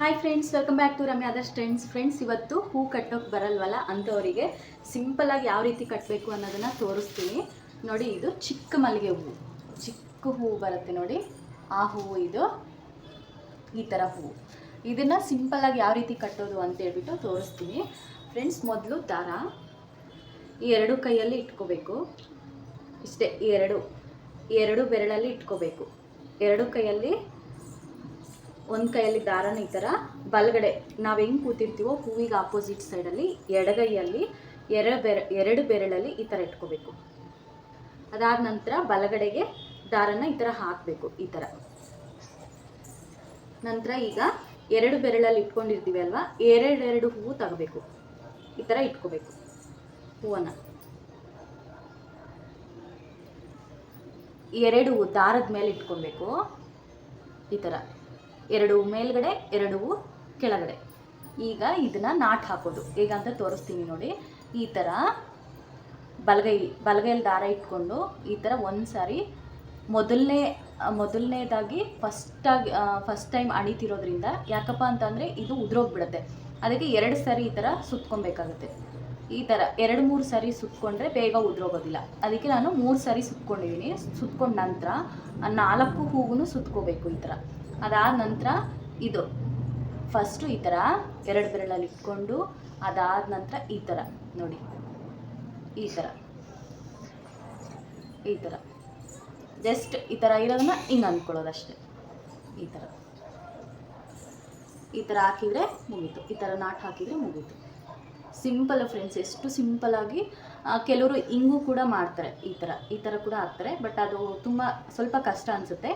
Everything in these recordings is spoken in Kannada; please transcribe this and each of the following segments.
Hi friends welcome back to Ramya others friends friends ಇವತ್ತು ಹೂ ಕಟ್ಟೋಕ್ಕೆ ಬರಲ್ವಲ್ಲ? ಅಂಥವರಿಗೆ ಸಿಂಪಲಾಗಿ ಯಾವ ರೀತಿ ಕಟ್ಟಬೇಕು ಅನ್ನೋದನ್ನು ತೋರಿಸ್ತೀನಿ. ನೋಡಿ, ಇದು ಚಿಕ್ಕ ಮಲ್ಲಿಗೆ ಹೂವು ಚಿಕ್ಕ ಹೂವು ಬರುತ್ತೆ ನೋಡಿ. ಆ ಹೂವು ಇದು. ಈ ಥರ ಹೂವು ಇದನ್ನು ಸಿಂಪಲಾಗಿ ಯಾವ ರೀತಿ ಕಟ್ಟೋದು ಅಂತ ಹೇಳ್ಬಿಟ್ಟು ತೋರಿಸ್ತೀನಿ. ಫ್ರೆಂಡ್ಸ್ ಮೊದಲು ದಾರ. ಈ ಎರಡು ಕೈಯಲ್ಲಿ ಇಟ್ಕೋಬೇಕು. ಇಷ್ಟೇ ಎರಡು. ಎರಡು ಬೆರಳಲ್ಲಿ ಇಟ್ಕೋಬೇಕು. ಎರಡು ಕೈಯಲ್ಲಿ ಒಂದು ಕೈಯಲ್ಲಿ ದಾರನ ಈ ಥರ ಬಲಗಡೆ ನಾವು ಹೆಂಗೆ ಕೂತಿರ್ತೀವೋ ಹೂವಿಗೆ ಆಪೋಸಿಟ್ ಸೈಡಲ್ಲಿ ಎಡಗೈಯಲ್ಲಿ, ಎರ ಬೆರ, ಎರಡು ಬೆರಳಲ್ಲಿ ಈ ಥರ ಇಟ್ಕೋಬೇಕು. ಅದಾದ ನಂತರ ಬಲಗಡೆಗೆ ದಾರನ ಈ ಥರ ಹಾಕಬೇಕು ಈ ಥರ ನಂತರ ಈಗ ಎರಡು ಬೆರಳಲ್ಲಿ ಇಟ್ಕೊಂಡಿರ್ತೀವಿ ಅಲ್ವಾ? ಎರಡೆರಡು ಹೂವು ತಗೋಬೇಕು. ಈ ಥರ ಇಟ್ಕೋಬೇಕು ಹೂವನ್ನು. ಎರಡು ದಾರದ ಮೇಲೆ ಇಟ್ಕೊಬೇಕು ಈ ಥರ ಎರಡು ಮೇಲ್ಗಡೆ, ಎರಡು ಕೆಳಗಡೆ. ಈಗ ಇದನ್ನ ನಾಟ್ ಹಾಕೋದು. ಹೇಗಂತ ತೋರಿಸ್ತೀನಿ ನೋಡಿ. ಈ ಥರ ಬಲಗೈ, ಬಲಗೈಲಿ ದಾರ ಇಟ್ಕೊಂಡು ಈ ಥರ ಒಂದು ಸಾರಿ ಮೊದಲನೇ, ಮೊದಲನೇದಾಗಿ ಫಸ್ಟಾಗಿ ಫಸ್ಟ್ ಟೈಮ್ ಅಣಿತಿರೋದ್ರಿಂದ ಯಾಕಪ್ಪ ಅಂತಂದರೆ ಇದು ಉದುರೋಗ್ಬಿಡುತ್ತೆ. ಅದಕ್ಕೆ ಎರಡು ಸಾರಿ ಈ ಥರ ಸುತ್ಕೊಬೇಕಾಗುತ್ತೆ. ಈ ಥರ ಎರಡು, ಮೂರು ಸಾರಿ ಸುತ್ಕೊಂಡ್ರೆ ಬೇಗ ಉದುರೋಗೋದಿಲ್ಲ. ಅದಕ್ಕೆ ನಾನು ಮೂರು ಸಾರಿ ಸುತ್ಕೊಂಡಿದ್ದೀನಿ ಸುತ್ಕೊಂಡ ನಂತರ ನಾಲ್ಕು ಹೂವು ಸುತ್ಕೋಬೇಕು ಈ ಥರ ಅದಾದ ನಂತರ ಇದು. ಫಸ್ಟು ಈ ಥರ ಎರಡು ಬೆರಳಲ್ಲಿ ಇಟ್ಕೊಂಡು ಅದಾದ ನಂತರ ಈ ಥರ ನೋಡಿ. ಈ ಥರ ಈ ಥರ ಜಸ್ಟ್ ಈ ಥರ ಇರೋದನ್ನ ಹಿಂಗೆ ಅಂದ್ಕೊಳ್ಳೋದು ಅಷ್ಟೇ ಈ ಥರ ಈ ಥರ ಹಾಕಿದರೆ ಮುಗೀತು. ಈ ಥರ ನಾಟ್ ಹಾಕಿದರೆ ಮುಗೀತು. ಸಿಂಪಲ್ ಫ್ರೆಂಡ್ಸ್ ಎಷ್ಟು ಸಿಂಪಲಾಗಿ ಕೆಲವರು ಹಿಂಗೂ ಕೂಡ ಮಾಡ್ತಾರೆ ಈ ಥರ ಈ ಥರ ಕೂಡ ಹಾಕ್ತಾರೆ. ಬಟ್ ಅದು ತುಂಬ ಸ್ವಲ್ಪ ಕಷ್ಟ ಅನಿಸುತ್ತೆ.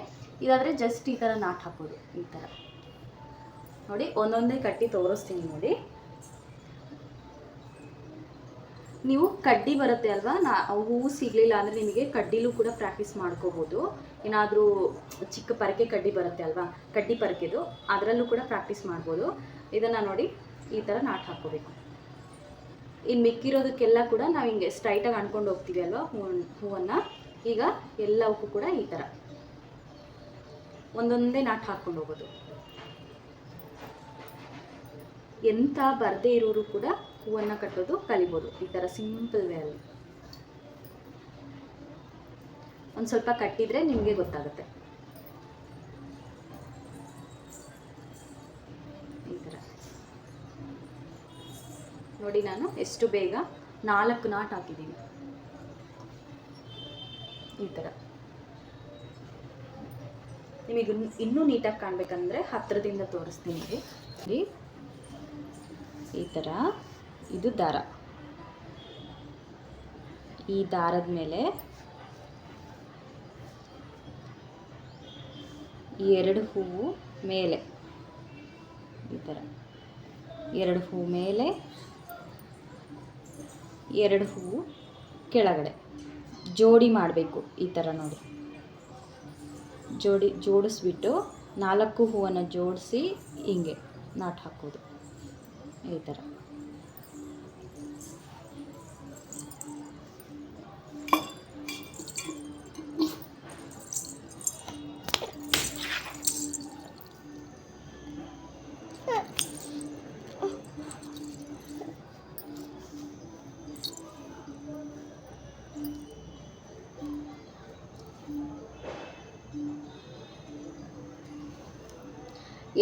ಇದಾದರೆ ಜಸ್ಟ್ ಈ ಥರ ನಾಟ್ ಹಾಕೋದು, ಈ ಥರ ನೋಡಿ, ಒಂದೊಂದೇ ಕಟ್ಟಿ ತೋರಿಸ್ತೀನಿ ನೋಡಿ. ನೀವು ಕಡ್ಡಿ ಬರುತ್ತೆ ಅಲ್ವಾ? ನಾ ಹೂವು ಸಿಗಲಿಲ್ಲ ಅಂದರೆ ನಿಮಗೆ ಕಡ್ಡಿಲೂ ಕೂಡ ಪ್ರಾಕ್ಟೀಸ್ ಮಾಡ್ಕೋಬೋದು. ಏನಾದರೂ ಚಿಕ್ಕ ಪರಕೆ ಕಡ್ಡಿ ಬರುತ್ತೆ ಅಲ್ವಾ? ಕಡ್ಡಿ ಪರಕೆದು, ಅದರಲ್ಲೂ ಕೂಡ ಪ್ರಾಕ್ಟೀಸ್ ಮಾಡ್ಬೋದು. ಇದನ್ನು ನೋಡಿ, ಈ ಥರ ನಾಟ್ ಹಾಕ್ಕೋಬೇಕು ಇನ್ನು ಮಿಕ್ಕಿರೋದಕ್ಕೆಲ್ಲ ಕೂಡ ನಾವು ಹಿಂಗೆ ಸ್ಟ್ರೈಟಾಗಿ ಅಂದ್ಕೊಂಡು ಹೋಗ್ತೀವಿ ಅಲ್ವಾ ಹೂವನ್ನು? ಈಗ ಎಲ್ಲವಕ್ಕೂ ಕೂಡ ಈ ಥರ ಒಂದೊಂದೇ ನಾಟ್ ಹಾಕೊಂಡು ಹೋಗೋದು. ಎಂಥ ಬರದೇ ಇರೋರು ಕೂಡ ಹೂವನ್ನು ಕಟ್ಟೋದು ಕಲಿಬೋದು. ಈ ಥರ ಸಿಂಪಲ್ ವೇ ಅಲ್ಲಿ. ಒಂದು ಸ್ವಲ್ಪ ಕಟ್ಟಿದರೆ ನಿಮಗೆ ಗೊತ್ತಾಗುತ್ತೆ. ಈ ಥರ ನೋಡಿ ನಾನು ಎಷ್ಟು ಬೇಗ ನಾಲ್ಕು ನಾಟ್ ಹಾಕಿದ್ದೀನಿ. ಈ ಥರ ನಿಮಗೆ ಇನ್ನೂ ನೀಟಾಗಿ ಕಾಣಬೇಕಂದ್ರೆ ಹತ್ತಿರದಿಂದ ತೋರಿಸ್ತೀನಿ ರೀ ಈ ಥರ ಇದು ದಾರ. ಈ ದಾರದ ಮೇಲೆ ಈ ಎರಡು ಹೂವು ಮೇಲೆ. ಈ ಥರ ಎರಡು ಹೂವು ಮೇಲೆ, ಎರಡು ಹೂವು ಕೆಳಗಡೆ. ಜೋಡಿ ಮಾಡಬೇಕು ಈ ಥರ ನೋಡಿ. ಜೋಡಿ ಜೋಡಿಸ್ಬಿಟ್ಟು ನಾಲ್ಕು ಹೂವನ್ನು ಜೋಡಿಸಿ ಹಿಂಗೆ ನಾಟ್ ಹಾಕೋದು. ಈ ಥರ.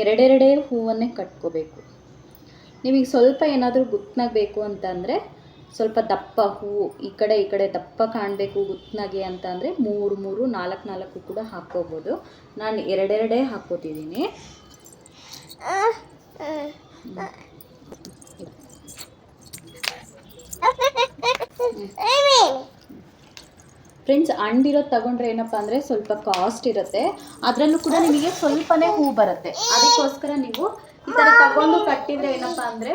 ಎರಡೆರಡೇ ಹೂವನ್ನೇ ಕಟ್ಕೋಬೇಕು. ನಿಮಗೆ ಸ್ವಲ್ಪ ಏನಾದರೂ ಗುತ್ನಾಗಬೇಕು ಅಂತಂದರೆ ಸ್ವಲ್ಪ ದಪ್ಪ ಹೂವು ಈ ಕಡೆ ಈ ಕಡೆ ದಪ್ಪ ಕಾಣಬೇಕು ಗುತ್ನಾಗೆ ಅಂತ ಅಂದರೆ ಮೂರು ಮೂರು, ನಾಲ್ಕು ನಾಲ್ಕು ಕೂಡ ಹಾಕ್ಕೋಬೋದು. ನಾನು ಎರಡೆರಡೇ ಹಾಕ್ಕೋತಿದ್ದೀನಿ. ಫ್ರೆಂಡ್ಸ್ ಅಂಡಿರೋದು ತಗೊಂಡ್ರೆ ಏನಪ್ಪಾ ಅಂದ್ರೆ ಸ್ವಲ್ಪ ಕಾಸ್ಟ್ ಇರುತ್ತೆ. ಅದರಲ್ಲೂ ಕೂಡ ನಿಮಗೆ ಸ್ವಲ್ಪನೇ ಹೂ ಬರುತ್ತೆ. ಅದಕ್ಕೋಸ್ಕರ ನೀವು ಈ ತರ ತಗೊಂಡು ಕಟ್ಟಿದ್ರೆ ಏನಪ್ಪಾ ಅಂದ್ರೆ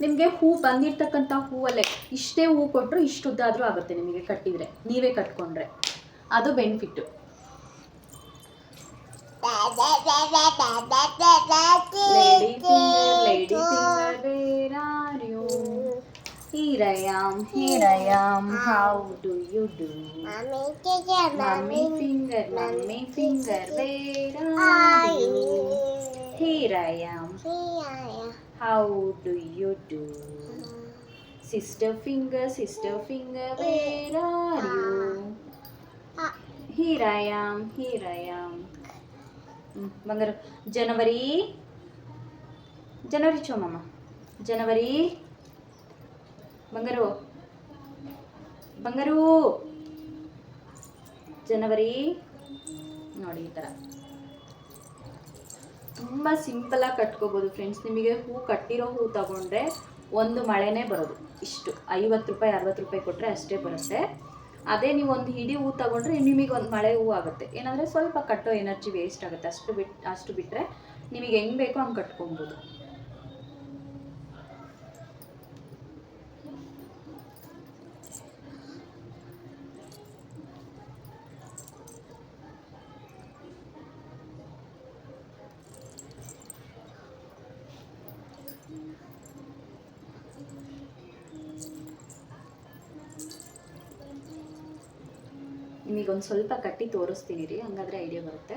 ನಿಮಗೆ ಹೂ ಬಂದಿರ್ತಕ್ಕಂಥ ಹೂವಲ್ಲೇ ಇಷ್ಟೇ ಹೂ ಕೊಟ್ಟರು ಇಷ್ಟು ಉದ್ದಾದರೂ ಆಗುತ್ತೆ ನಿಮಗೆ ಕಟ್ಟಿದ್ರೆ, ನೀವೇ ಕಟ್ಕೊಂಡ್ರೆ. ಅದು benefit lady lady Here I am. Here I am. how do you do? Mummy finger, mummy finger, mummy finger, where are you? Here I am, how do you do? Sister finger, sister mm. finger, mm. where are ah. you? Ah. Here I am, here I am. Bangaru, January, January, Chomama, January. ಬಂಗಾರು. ಬಂಗಾರು. ಜನವರಿ. ನೋಡಿ ಈ ಥರ. ತುಂಬ ಸಿಂಪಲಾಗಿ ಕಟ್ಕೋಬೋದು ಫ್ರೆಂಡ್ಸ್ ನಿಮಗೆ ಹೂ ಕಟ್ಟಿರೋ ಹೂ ತಗೊಂಡ್ರೆ ಒಂದು ಮಳೆನೇ ಬರೋದು. ಇಷ್ಟು. ಐವತ್ತು ರೂಪಾಯಿ, ಅರವತ್ತು ರೂಪಾಯಿ ಕೊಟ್ಟರೆ ಅಷ್ಟೇ ಬರುತ್ತೆ. ಅದೇ ನೀವು ಒಂದು ಹಿಡಿ ಹೂ ತಗೊಂಡ್ರೆ ನಿಮಗೆ ಒಂದು ಮಳೆ ಹೂ ಆಗುತ್ತೆ. ಏನಂದರೆ ಸ್ವಲ್ಪ ಕಟ್ಟೋ ಎನರ್ಜಿ ವೇಸ್ಟ್ ಆಗುತ್ತೆ. ಅಷ್ಟು ಬಿಟ್ಟು ಅಷ್ಟು ಬಿಟ್ಟರೆ ನಿಮಗೆ ಹೆಂಗೆ ಬೇಕೋ ಹಂಗೆ ಕಟ್ಕೊಬೋದು. ನಿಮಗೊಂದು ಸ್ವಲ್ಪ ಕಟ್ಟಿ ತೋರಿಸ್ತೀನಿ ರೀ ಹಂಗಾದ್ರೆ ಐಡಿಯಾ ಬರುತ್ತೆ.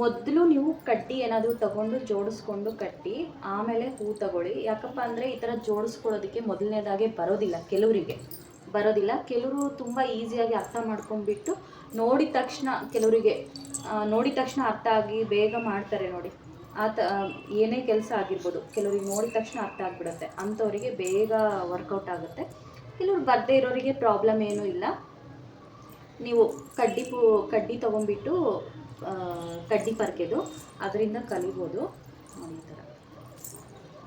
ಮೊದಲು ನೀವು ಕಡ್ಡಿ ಏನಾದರೂ ತಗೊಂಡು ಜೋಡಿಸ್ಕೊಂಡು ಕಟ್ಟಿ, ಆಮೇಲೆ ಹೂ ತಗೊಳ್ಳಿ. ಯಾಕಪ್ಪ ಅಂದರೆ ಈ ಥರ ಜೋಡಿಸ್ಕೊಳ್ಳೋದಕ್ಕೆ ಮೊದಲನೇದಾಗೆ ಬರೋದಿಲ್ಲ ಕೆಲವರಿಗೆ. ಬರೋದಿಲ್ಲ. ಕೆಲವರು ತುಂಬ ಈಸಿಯಾಗಿ ಅರ್ಥ ಮಾಡ್ಕೊಂಡ್ಬಿಟ್ಟು ನೋಡಿದ ತಕ್ಷಣ ಕೆಲವರಿಗೆ ನೋಡಿದ ತಕ್ಷಣ ಅರ್ಥ ಆಗಿ ಬೇಗ ಮಾಡ್ತಾರೆ ನೋಡಿ. ಆ ತ, ಏನೇ ಕೆಲಸ ಆಗಿರ್ಬೋದು, ಕೆಲವರಿಗೆ ನೋಡಿದ ತಕ್ಷಣ ಅರ್ಥ ಆಗಿಬಿಡುತ್ತೆ. ಅಂಥವರಿಗೆ ಬೇಗ ವರ್ಕೌಟ್ ಆಗುತ್ತೆ. ಕೆಲವ್ರು ಬರದೇ ಇರೋರಿಗೆ ಪ್ರಾಬ್ಲಮ್ ಏನೂ ಇಲ್ಲ. ನೀವು ಕಡ್ಡಿ ಪೂ, ಕಡ್ಡಿ ತೊಗೊಂಬಿಟ್ಟು ಕಡ್ಡಿ ಪರ್ಕೆದು, ಅದರಿಂದ ಕಲಿಬೋದು. ಈ ಥರ.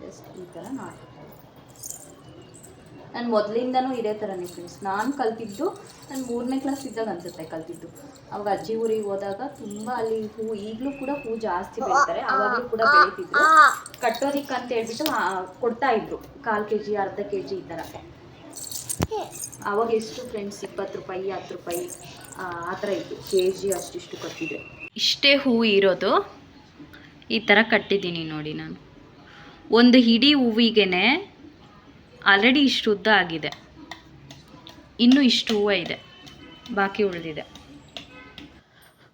ಜಸ್ಟ್ ಈ ಥರ ನಾಟಕ ನಾನು ಮೊದಲಿಂದನೂ ಇದೇ ಥರನೇ ಫ್ರೆಂಡ್ಸ್ ನಾನು ಕಲ್ತಿದ್ದು, ನಾನು ಮೂರನೇ ಕ್ಲಾಸ್ ಇದ್ದಾಗ ಅನ್ಸುತ್ತೆ ಕಲ್ತಿದ್ದು. ಅವಾಗ ಅಜ್ಜಿ ಊರಿಗೆ ಹೋದಾಗ ತುಂಬ ಅಲ್ಲಿ ಹೂ, ಈಗಲೂ ಕೂಡ ಹೂ ಜಾಸ್ತಿ ಬೆಳೀತಾರೆ. ಅವಾಗಲೂ ಕೂಡ ಬೆಳೀತಿದ್ರು. ಕಟ್ಟೋದಿಕ್ಕೆ ಅಂತ ಹೇಳ್ಬಿಟ್ಟು ಕೊಡ್ತಾ ಇದ್ರು. ಕಾಲು ಕೆ ಜಿ ಅರ್ಧ ಕೆ ಜಿ ಈ ಥರ. ಅವಾಗ ಎಷ್ಟು ಫ್ರೆಂಡ್ಸ್ ಇಪ್ಪತ್ತು ರೂಪಾಯಿ ಹತ್ತು ರೂಪಾಯಿ ಆ ಥರ ಇತ್ತು. ಕೆ ಜಿ ಅಷ್ಟಿಷ್ಟು ಕಟ್ಟಿದೆ ಇಷ್ಟೇ ಹೂವು ಇರೋದು. ಈ ಥರ ಕಟ್ಟಿದ್ದೀನಿ ನೋಡಿ ನಾನು. ಒಂದು ಹಿಡಿ ಹೂವಿಗೆನೆ ಆಲ್ರೆಡಿ ಇಷ್ಟು ಉದ್ದ ಆಗಿದೆ. ಇನ್ನೂ ಇಷ್ಟು ಹೂವು ಇದೆ. ಬಾಕಿ ಉಳಿದಿದೆ.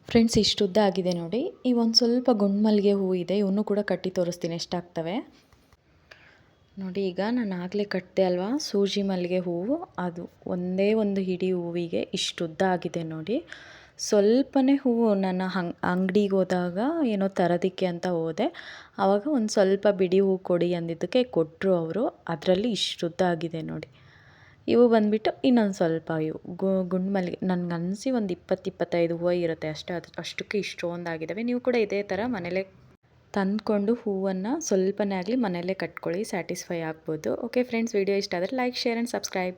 ಫ್ರೆಂಡ್ಸ್ ಇಷ್ಟು ಉದ್ದ ಆಗಿದೆ ನೋಡಿ. ಈ ಒಂದು ಸ್ವಲ್ಪ ಗುಂಡ್ಮಲ್ಲಿಗೆ ಹೂವು ಹೂ ಇದೆ. ಇವನ್ನೂ ಕೂಡ ಕಟ್ಟಿ ತೋರಿಸ್ತೀನಿ. ಎಷ್ಟಾಗ್ತವೆ? ನೋಡಿ, ಈಗ ನಾನು ಆಗಲೇ ಕಟ್ಟಿದೆ ಅಲ್ವಾ? ಸೂಜಿ ಮಲ್ಲಿಗೆ ಹೂವು. ಅದು ಒಂದೇ ಒಂದು ಹಿಡಿ ಹೂವಿಗೆ ಇಷ್ಟು ಉದ್ದ ಆಗಿದೆ ನೋಡಿ. ಸ್ವಲ್ಪನೇ ಹೂವು ನನ್ನ ಹಂಗ್, ಅಂಗಡಿಗೆ ಹೋದಾಗ ಏನೋ ತರೋದಕ್ಕೆ ಅಂತ ಹೋದೆ. ಆವಾಗ ಒಂದು ಸ್ವಲ್ಪ ಬಿಡಿ ಹೂವು ಕೊಡಿ ಅಂದಿದ್ದಕ್ಕೆ ಕೊಟ್ಟರು ಅವರು. ಅದರಲ್ಲಿ ಇಷ್ಟು ಉದ್ದ ಆಗಿದೆ ನೋಡಿ. ಇವು ಬಂದುಬಿಟ್ಟು ಇನ್ನೊಂದು ಸ್ವಲ್ಪ ಇವು. ಗುಂಡು ಮಲ್ಲಿಗೆ ನನಗೆ ಅನಿಸಿ ಒಂದು ಇಪ್ಪತ್ತು, ಇಪ್ಪತ್ತೈದು ಹೂವು ಇರುತ್ತೆ ಅಷ್ಟೇ. ಅದು, ಅಷ್ಟಕ್ಕೆ ಇಷ್ಟೊಂದಾಗಿದ್ದಾವೆ. ನೀವು ಕೂಡ ಇದೇ ಥರ ಮನೇಲೇ ತಂದ್ಕೊಂಡು ಹೂವನ್ನು ಸ್ವಲ್ಪನೇ ಆಗಲಿ ಮನೆಯಲ್ಲೇ ಕಟ್ಕೊಳ್ಳಿ ಸ್ಯಾಟಿಸ್ಫೈ ಆಗ್ಬೋದು. ಓಕೆ ಫ್ರೆಂಡ್ಸ್ ವಿಡಿಯೋ ಇಷ್ಟ ಆದರೆ ಲೈಕ್ ಶೇರ್ ಆ್ಯಂಡ್ ಸಬ್ಸ್ಕ್ರೈಬ್